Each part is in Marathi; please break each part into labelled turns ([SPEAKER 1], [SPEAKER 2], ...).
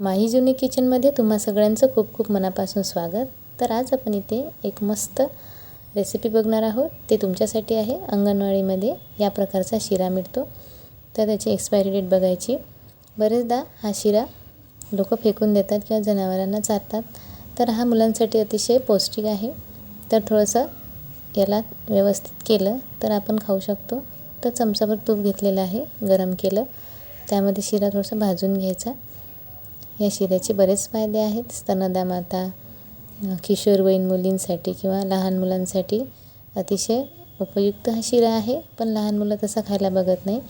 [SPEAKER 1] माही जुनी किचनमध्ये तुम्हा सगळ्यांचं खूप खूप मनापासून स्वागत. तर आज आपण इथे एक मस्त रेसिपी बघणार आहोत. ते तुमच्यासाठी आहे. अंगणवाडीमध्ये या प्रकारचा शिरा मिळतो. तर त्याची एक्सपायरी डेट बघायची. बरेचदा हा शिरा लोक फेकून देतात किंवा जनावरांना चारतात. तर हा मुलांसाठी अतिशय पौष्टिक आहे. तर थोडंसं याला व्यवस्थित केलं तर आपण खाऊ शकतो. तर चमचाभर तूप घेतलेलं आहे. गरम केलं. त्यामध्ये शिरा थोडंसं भाजून घ्यायचा. या शिऱ्याचे बरेच फायदे आहेत. स्तनदा माता किशोरवयीन मुलींसाठी किंवा लहान मुलांसाठी अतिशय उपयुक्त हा शिरा आहे. पण लहान मुलं तसा खायला बघत नाही.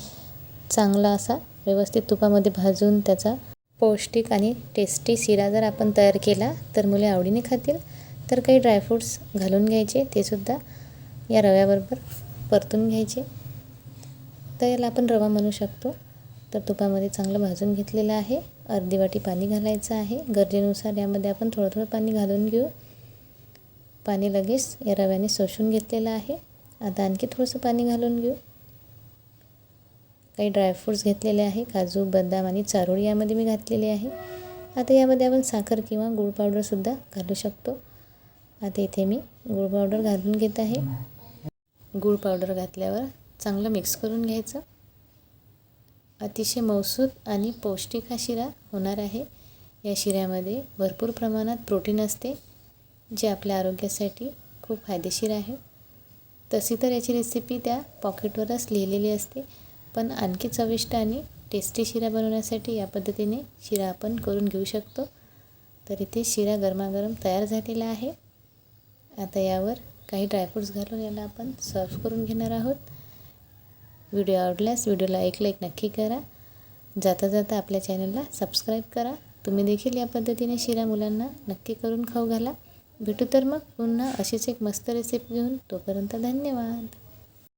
[SPEAKER 1] चांगला असा व्यवस्थित तुपामध्ये भाजून त्याचा पौष्टिक आणि टेस्टी शिरा जर आपण तयार केला तर मुले आवडीने खातील. तर काही ड्रायफ्रूट्स घालून घ्यायचे ते सुद्धा या रव्याबरोबर परतून घ्यायचे. तर याला आपण रवा म्हणू शकतो. तर तुपामध्ये चांगलं भाजून घेतलेलं आहे. अर्धी वाटी पाणी घालायचं आहे. गरजेनुसार यामध्ये आपण थोडं थोडं पाणी घालून घेऊ. पाणी लगेच या रव्याने शोषून घेतलेलं आहे. आता आणखी थोडंसं पाणी घालून घेऊ. काही ड्रायफ्रूट्स घेतलेले आहे. काजू बदाम आणि चारोळी यामध्ये मी घातलेली आहे. आता यामध्ये आपण साखर किंवा गूळ पावडरसुद्धा घालू शकतो. आता इथे मी गूळ पावडर घालून घेत आहे. गूळ पावडर घातल्यावर चांगलं मिक्स करून घ्यायचं. अतिशय मौसूद आणि पौष्टिक हा शिरा होणार आहे. या शिऱ्यामध्ये भरपूर प्रमाणात प्रोटीन असते जे आपल्या आरोग्यासाठी खूप फायदेशीर आहे. तशी तर याची रेसिपी त्या पॉकेटवरच लिहिलेली असते पण आणखी चविष्ट आणि टेस्टी शिरा बनवण्यासाठी या पद्धतीने शिरा आपण करून घेऊ शकतो. तर इथे शिरा गरमागरम तयार झालेला आहे. आता यावर काही ड्रायफ्रूट्स घालून याला आपण सर्व करून घेणार आहोत. व्हिडिओ आवडल्यास व्हिडिओला एक लाईक नक्की करा. जाता जाता आपल्या चॅनलला सबस्क्राईब करा. तुम्ही देखील या पद्धतीने शिरा मुलांना नक्की करून खाऊ घाला. भेटू तर मग पुन्हा अशीच एक मस्त रेसिपी घेऊन. तोपर्यंत धन्यवाद.